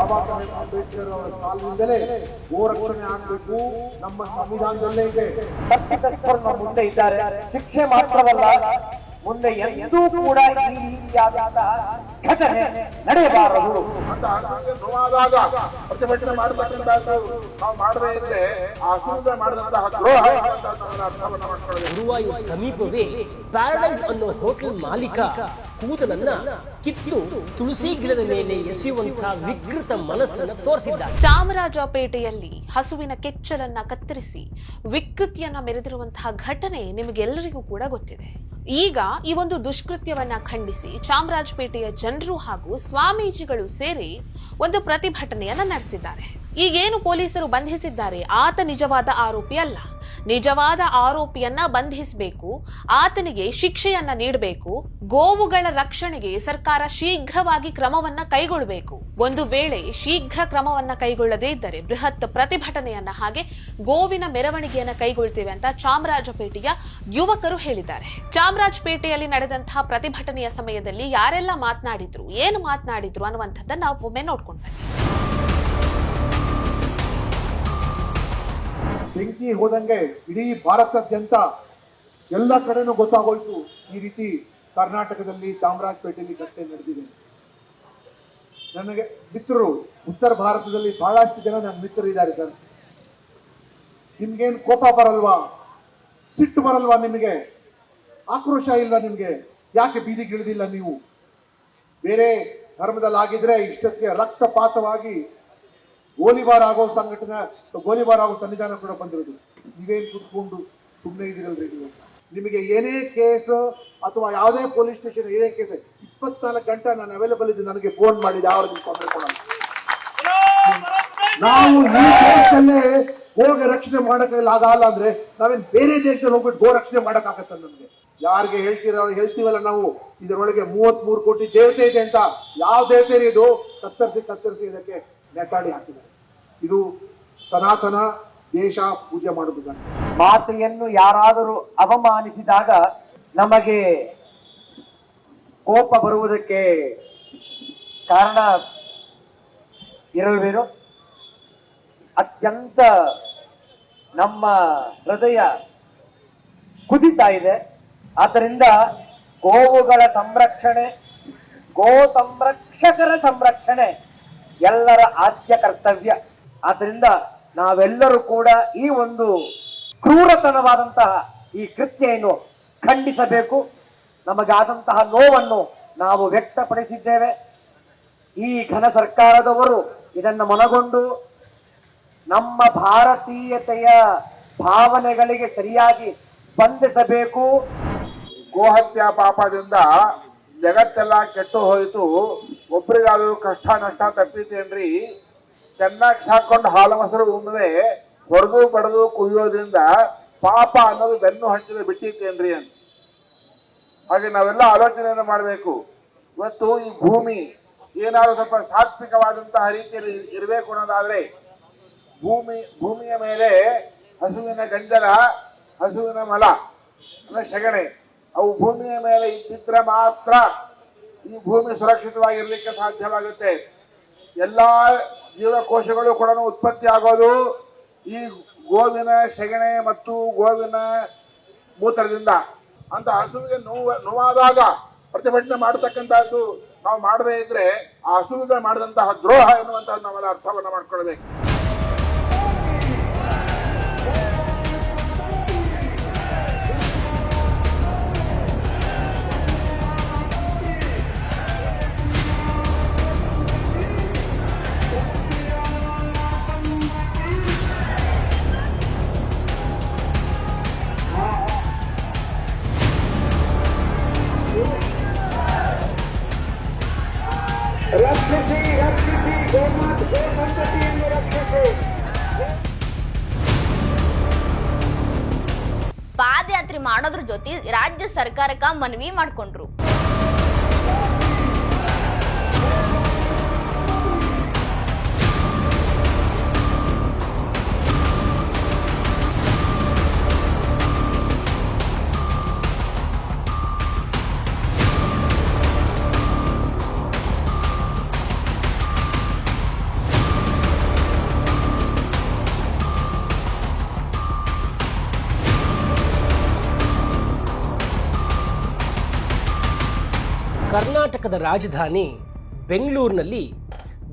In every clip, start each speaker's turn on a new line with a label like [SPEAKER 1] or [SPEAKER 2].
[SPEAKER 1] ಬಾಬಾ ಸಾಹೇಬ್ ಅಂಬೇಡ್ಕರ್ ಅವರ ಕಾಲದಿಂದಲೇ ಗೋರಕ್ಷಣೆ ಆಗಬೇಕು. ನಮ್ಮ ಸಂವಿಧಾನದಲ್ಲೇ ಇದೆ.
[SPEAKER 2] ತಪ್ಪಿತಸ್ಥರು ನಮ್ಮ ಮುಂದೆ ಇದ್ದಾರೆ. ಶಿಕ್ಷೆ ಮಾತ್ರವಲ್ಲ ಮುಂದೆ ಎಂದೂ ಕೂಡ ಈ ರೀತಿಯಾದಂತಹ ಘಟನೆ ನಡೆಯಬಾರದು.
[SPEAKER 1] ಅಂತ ನೋವಾದಾಗ ಪ್ರತಿಭಟನೆ ಮಾಡತಕ್ಕಂಥದ್ದು ನಾವು ಮಾಡದೇ ಇದ್ರೆ ಆ ಸುಂದರ ಮಾಡಿದಂತಹ ದ್ರೋಹ
[SPEAKER 3] ಗುರುವಾಯೂರ್ ಸಮೀಪವೇ ಪ್ಯಾರಡೈಸ್ ಅನ್ನೋ ಹೋಟೆಲ್ ಮಾಲೀಕ ಕೂದಲನ್ನ ಕಿತ್ತು ತುಳಸಿ ಗಿಡದ ಮೇಲೆ ಎಸೆಯುವಂತಹ ವಿಕೃತ ಮನಸ್ಸನ್ನು ತೋರಿಸಿದ್ದಾರೆ
[SPEAKER 4] ಚಾಮರಾಜಪೇಟೆಯಲ್ಲಿ ಹಸುವಿನ ಕೆಚ್ಚಲನ್ನ ಕತ್ತರಿಸಿ ವಿಕೃತಿಯನ್ನ ಮೆರೆದಿರುವಂತಹ ಘಟನೆ ನಿಮಗೆಲ್ಲರಿಗೂ ಕೂಡ ಗೊತ್ತಿದೆ. ಈಗ ಈ ಒಂದು ದುಷ್ಕೃತ್ಯವನ್ನ ಖಂಡಿಸಿ ಚಾಮರಾಜಪೇಟೆಯ ಜನರು ಹಾಗೂ ಸ್ವಾಮೀಜಿಗಳು ಸೇರಿ ಒಂದು ಪ್ರತಿಭಟನೆಯನ್ನ ನಡೆಸಿದ್ದಾರೆ. ಈಗೇನು ಪೊಲೀಸರು ಬಂಧಿಸಿದ್ದಾರೆ? ಆತ ನಿಜವಾದ ಆರೋಪಿ ಅಲ್ಲ. ನಿಜವಾದ ಆರೋಪಿಯನ್ನ ಬಂಧಿಸಬೇಕು, ಆತನಿಗೆ ಶಿಕ್ಷೆಯನ್ನ ನೀಡಬೇಕು, ಗೋವುಗಳ ರಕ್ಷಣೆಗೆ ಸರ್ಕಾರ ಶೀಘ್ರವಾಗಿ ಕ್ರಮವನ್ನ ಕೈಗೊಳ್ಳಬೇಕು ಒಂದು ವೇಳೆ ಶೀಘ್ರ ಕ್ರಮವನ್ನ ಕೈಗೊಳ್ಳದೇ ಇದ್ದರೆ ಬೃಹತ್ ಪ್ರತಿಭಟನೆಯನ್ನ ಹಾಗೆ ಗೋವಿನ ಮೆರವಣಿಗೆಯನ್ನ ಕೈಗೊಳ್ತೇವೆ ಅಂತ ಚಾಮರಾಜಪೇಟೆಯ ಯುವಕರು ಹೇಳಿದ್ದಾರೆ. ಚಾಮರಾಜಪೇಟೆಯಲ್ಲಿ ನಡೆದಂತಹ ಪ್ರತಿಭಟನೆಯ ಸಮಯದಲ್ಲಿ ಯಾರೆಲ್ಲ ಮಾತನಾಡಿದ್ರು, ಏನು ಮಾತನಾಡಿದ್ರು ಅನ್ನುವಂಥದ್ದನ್ನ ನಾವು ಒಮ್ಮೆ ನೋಡ್ಕೊಂಡು ಬನ್ನಿ.
[SPEAKER 1] ಬೆಂಕಿ ಹೋದಂಗೆ ಇಡೀ ಭಾರತಾದ್ಯಂತ ಎಲ್ಲ ಕಡೆನೂ ಗೊತ್ತಾಗೋಯ್ತು ಈ ರೀತಿ ಕರ್ನಾಟಕದಲ್ಲಿ ಚಾಮರಾಜಪೇಟೆಯಲ್ಲಿ ಘಟನೆ ನಡೆದಿದೆ. ನನಗೆ ಮಿತ್ರರು, ಉತ್ತರ ಭಾರತದಲ್ಲಿ ಬಹಳಷ್ಟು ಜನ ನನ್ನ ಮಿತ್ರರು ಇದ್ದಾರೆ ಸರ್. ನಿಮ್ಗೇನು ಕೋಪ ಬರಲ್ವಾ? ಸಿಟ್ಟು ಬರಲ್ವಾ ನಿಮಗೆ? ಆಕ್ರೋಶ ಇಲ್ಲ ನಿಮಗೆ? ಯಾಕೆ ಬೀದಿಗಿಳಿದಿಲ್ಲ ನೀವು? ಬೇರೆ ಧರ್ಮದಲ್ಲಿ ಆಗಿದ್ರೆ ಇಷ್ಟಕ್ಕೆ ರಕ್ತಪಾತವಾಗಿ ಗೋಲಿಬಾರ್ ಆಗೋ ಸಂಘಟನೆ, ಗೋಲಿಬಾರ್ ಆಗೋ ಸನ್ನಿಧಾನ ಕೂಡ ಬಂದಿರೋದು. ನೀವೇನು ಕುತ್ಕೊಂಡು ಸುಮ್ಮನೆ ಇದ್ದೀರಲ್ರಿ ನೀವು? ನಿಮಗೆ ಏನೇ ಕೇಸ್ ಅಥವಾ ಯಾವುದೇ ಪೊಲೀಸ್ ಸ್ಟೇಷನ್ ಏನೇ ಕೇಸ್, ಇಪ್ಪತ್ನಾಲ್ಕು ಗಂಟೆ ನಾನು ಅವೈಲೇಬಲ್ ಇದ್ದೀನಿ. ನನಗೆ ಫೋನ್ ಮಾಡಿ, ಯಾವ ತೊಂದರೆ ಕೊಡಲ್ಲ ನಾವು ಈ ದೇಶದಲ್ಲೇ ಗೋಗೆ ರಕ್ಷಣೆ ಮಾಡೋಕ್ಕಾಗಲ್ಲ ಆಗಲ್ಲ ಅಂದ್ರೆ ನಾವೇನು ಬೇರೆ ದೇಶದಲ್ಲಿ ಹೋಗ್ಬಿಟ್ಟು ಗೋ ರಕ್ಷಣೆ ಮಾಡೋಕ್ಕಾಗತ್ತ ನಮಗೆ? ಯಾರಿಗೆ ಹೇಳ್ತೀರ, ಹೇಳ್ತೀವಲ್ಲ ನಾವು? ಇದರೊಳಗೆ ಮೂವತ್ತ್ ಮೂರು ಕೋಟಿ ದೇವತೆ ಇದೆ ಅಂತ. ಯಾವ ದೇವತೆ ಇದು ಕತ್ತರಿಸಿ ಕತ್ತರಿಸಿ ಇದಕ್ಕೆ ನೆಟ್ಟಾಡಿ ಹಾಕಿದ್ದಾರೆ. ಇದು ಸನಾತನ ದೇಶ ಪೂಜೆ ಮಾಡುವುದು
[SPEAKER 2] ಮಾತೆಯನ್ನು ಯಾರಾದರೂ ಅವಮಾನಿಸಿದಾಗ ನಮಗೆ ಕೋಪ ಬರುವುದಕ್ಕೆ ಕಾರಣ ಇರಲ್ವೇನು ಅತ್ಯಂತ ನಮ್ಮ ಹೃದಯ ಕುದಿತಾ ಇದೆ. ಆದ್ದರಿಂದ ಗೋವುಗಳ ಸಂರಕ್ಷಣೆ, ಗೋ ಸಂರಕ್ಷಕರ ಸಂರಕ್ಷಣೆ ಎಲ್ಲರ ಆದ್ಯ ಕರ್ತವ್ಯ. ಆದ್ದರಿಂದ ನಾವೆಲ್ಲರೂ ಕೂಡ ಈ ಒಂದು ಕ್ರೂರತನವಾದಂತಹ ಈ ಕೃತ್ಯೆಯನ್ನು ಖಂಡಿಸಬೇಕು. ನಮಗಾದಂತಹ ನೋವನ್ನು ನಾವು ವ್ಯಕ್ತಪಡಿಸಿದ್ದೇವೆ. ಈ ಘನ ಸರ್ಕಾರದವರು ಇದನ್ನು ಮನಗೊಂಡು ನಮ್ಮ ಭಾರತೀಯತೆಯ ಭಾವನೆಗಳಿಗೆ ಸರಿಯಾಗಿ ಸ್ಪಂದಿಸಬೇಕು.
[SPEAKER 1] ಗೋಹತ್ಯಾ ಪಾಪದಿಂದ ಜಗತ್ತೆಲ್ಲ ಕೆಟ್ಟು ಹೋಯಿತು. ಒಬ್ರಿಗಾದ್ರೂ ಕಷ್ಟ, ನಷ್ಟ ತಪ್ಪಿತೇನ್ರಿ? ಚೆನ್ನಾಗಿ ಸಾಕೊಂಡು ಹಾಲು ಮೊಸರು ಉಣ್ಣದೆ ಹೊಡೆದು ಬಡದು ಕುಯ್ಯೋದ್ರಿಂದ ಪಾಪ ಅನ್ನೋದು ಬೆನ್ನು ಹಂಚಿದ ಬಿಟ್ಟಿತ್ತೇನ್ರಿ ಅಂತ. ಹಾಗೆ ನಾವೆಲ್ಲ ಆಲೋಚನೆಯನ್ನು ಮಾಡಬೇಕು. ಇವತ್ತು ಈ ಭೂಮಿ ಏನಾದ್ರೂ ಸ್ವಲ್ಪ ಸಾತ್ವಿಕವಾದಂತಹ ರೀತಿಯಲ್ಲಿ ಇರಬೇಕು ಅನ್ನೋದಾದ್ರೆ ಭೂಮಿ, ಭೂಮಿಯ ಮೇಲೆ ಹಸುವಿನ ಗಂಜಲ, ಹಸುವಿನ ಮಲ ಅಂದ್ರೆ ಸೆಗಣೆ ಅವು ಭೂಮಿಯ ಮೇಲೆ ಇದ್ದಿದ್ರೆ ಮಾತ್ರ ಈ ಭೂಮಿ ಸುರಕ್ಷಿತವಾಗಿರ್ಲಿಕ್ಕೆ ಸಾಧ್ಯವಾಗುತ್ತೆ. ಎಲ್ಲಾ ಜೀವಕೋಶಗಳು ಕೂಡ ಉತ್ಪತ್ತಿ ಆಗೋದು. ಈ ಗೋವಿನ ಸೆಗಣೆ ಮತ್ತು ಗೋವಿನ ಮೂತ್ರದಿಂದ. ಅಂತ ಹಸುವಿಗೆ ನೋವು, ನೋವಾದಾಗ ಪ್ರತಿಭಟನೆ ಮಾಡತಕ್ಕಂತಹದ್ದು ನಾವು ಮಾಡದೇ ಇದ್ರೆ ಆ ಹಸುವಿಗೆ ಮಾಡಿದಂತಹ ದ್ರೋಹ ಎನ್ನುವಂತಹ ನಾವೆಲ್ಲ ಅರ್ಥವನ್ನು ಮಾಡ್ಕೊಳ್ಬೇಕು
[SPEAKER 5] ಪಾದಯಾತ್ರೆ ಮಾಡೋದ್ರ ಜೊತೆ ರಾಜ್ಯ ಸರ್ಕಾರಕ್ಕ ಮನವಿ ಮಾಡ್ಕೊಂಡ್ರು.
[SPEAKER 3] ಕರ್ನಾಟಕದ ರಾಜಧಾನಿ ಬೆಂಗಳೂರಿನಲ್ಲಿ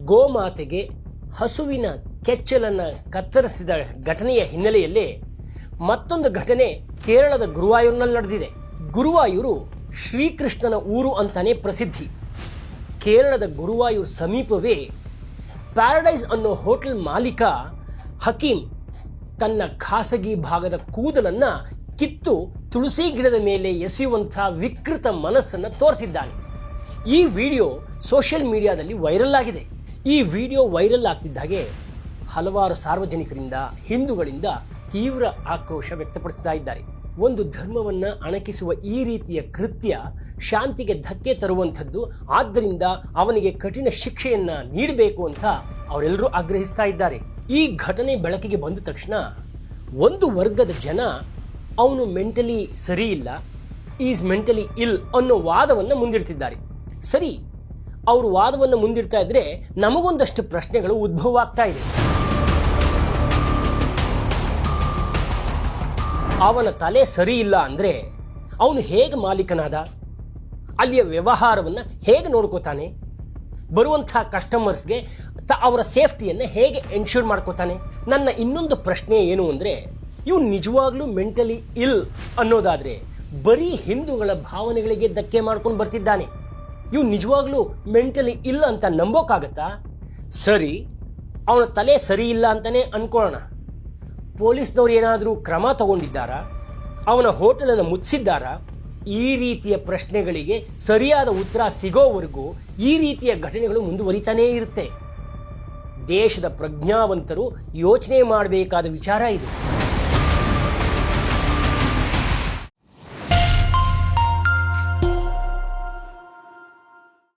[SPEAKER 3] ಗೋಮಾತೆಗೆ ಹಸುವಿನ ಕೆಚ್ಚಲನ್ನು ಕತ್ತರಿಸಿದ ಘಟನೆಯ ಹಿನ್ನೆಲೆಯಲ್ಲಿ ಮತ್ತೊಂದು ಘಟನೆ ಕೇರಳದ ಗುರುವಾಯೂರಿನಲ್ಲಿ ನಡೆದಿದೆ. ಗುರುವಾಯೂರು ಶ್ರೀಕೃಷ್ಣನ ಊರು ಅಂತಾನೆ ಪ್ರಸಿದ್ಧಿ. ಕೇರಳದ ಗುರುವಾಯೂರು ಸಮೀಪವೇ ಪ್ಯಾರಡೈಸ್ ಅನ್ನೋ ಹೋಟೆಲ್ ಮಾಲೀಕ ಹಕೀಂ ತನ್ನ ಖಾಸಗಿ ಭಾಗದ ಕೂದಲನ್ನು ಕಿತ್ತು ತುಳಸಿ ಗಿಡದ ಮೇಲೆ ಎಸೆಯುವಂಥ ವಿಕೃತ ಮನಸ್ಸನ್ನು ತೋರಿಸಿದ್ದಾನೆ. ಈ ವಿಡಿಯೋ ಸೋಷಿಯಲ್ ಮೀಡಿಯಾದಲ್ಲಿ ವೈರಲ್ ಆಗಿದೆ. ಈ ವಿಡಿಯೋ ವೈರಲ್ ಆಗ್ತಿದ್ದ ಹಾಗೆ ಹಲವಾರು ಸಾರ್ವಜನಿಕರಿಂದ, ಹಿಂದೂಗಳಿಂದ ತೀವ್ರ ಆಕ್ರೋಶ ವ್ಯಕ್ತಪಡಿಸ್ತಾ ಇದ್ದಾರೆ. ಒಂದು ಧರ್ಮವನ್ನು ಅಣಕಿಸುವ ಈ ರೀತಿಯ ಕೃತ್ಯ ಶಾಂತಿಗೆ ಧಕ್ಕೆ ತರುವಂಥದ್ದು, ಆದ್ದರಿಂದ ಅವನಿಗೆ ಕಠಿಣ ಶಿಕ್ಷೆಯನ್ನು ನೀಡಬೇಕು ಅಂತ ಅವರೆಲ್ಲರೂ ಆಗ್ರಹಿಸ್ತಾ ಇದ್ದಾರೆ. ಈ ಘಟನೆ ಬೆಳಕಿಗೆ ಬಂದ ತಕ್ಷಣ ಒಂದು ವರ್ಗದ ಜನ ಅವನು ಮೆಂಟಲಿ ಸರಿ ಇಲ್ಲ, ಈಸ್ ಮೆಂಟಲಿ ಇಲ್ ಅನ್ನೋ ವಾದವನ್ನು ಮುಂದಿಡ್ತಿದ್ದಾರೆ. ಸರಿ, ಅವರು ವಾದವನ್ನು ಮುಂದಿಡ್ತಾ ಇದ್ರೆ ನಮಗೊಂದಷ್ಟು ಪ್ರಶ್ನೆಗಳು ಉದ್ಭವ ಆಗ್ತಾ ಇದೆ. ಅವನ ತಲೆ ಸರಿ ಇಲ್ಲ ಅಂದರೆ ಅವನು ಹೇಗೆ ಮಾಲೀಕನಾದ? ಅಲ್ಲಿಯ ವ್ಯವಹಾರವನ್ನು ಹೇಗೆ ನೋಡ್ಕೋತಾನೆ? ಬರುವಂಥ ಕಸ್ಟಮರ್ಸ್ಗೆ ತ ಅವರ ಸೇಫ್ಟಿಯನ್ನು ಹೇಗೆ ಎನ್ಶೂರ್ ಮಾಡ್ಕೋತಾನೆ? ನನ್ನ ಇನ್ನೊಂದು ಪ್ರಶ್ನೆ ಏನು ಅಂದರೆ ಇವು ನಿಜವಾಗ್ಲೂ ಮೆಂಟಲಿ ಇಲ್ ಅನ್ನೋದಾದರೆ ಬರೀ ಹಿಂದೂಗಳ ಭಾವನೆಗಳಿಗೆ ಧಕ್ಕೆ ಮಾಡ್ಕೊಂಡು ಬರ್ತಿದ್ದಾನೆ. ಇವು ನಿಜವಾಗ್ಲೂ ಮೆಂಟಲಿ ಇಲ್ಲ ಅಂತ ನಂಬೋಕ್ಕಾಗತ್ತಾ ಸರಿ, ಅವನ ತಲೆ ಸರಿ ಇಲ್ಲ ಅಂತಲೇ ಅನ್ಕೊಳ್ಳೋಣ. ಪೊಲೀಸ್ನವ್ರು ಏನಾದರೂ ಕ್ರಮ ತಗೊಂಡಿದ್ದಾರಾ? ಅವನ ಹೋಟೆಲನ್ನು ಮುಚ್ಚಿದ್ದಾರಾ? ಈ ರೀತಿಯ ಪ್ರಶ್ನೆಗಳಿಗೆ ಸರಿಯಾದ ಉತ್ತರ ಸಿಗೋವರೆಗೂ ಈ ರೀತಿಯ ಘಟನೆಗಳು ಮುಂದುವರಿತಾನೇ ಇರುತ್ತೆ. ದೇಶದ ಪ್ರಜ್ಞಾವಂತರು ಯೋಚನೆ ಮಾಡಬೇಕಾದ ವಿಚಾರ ಇದು.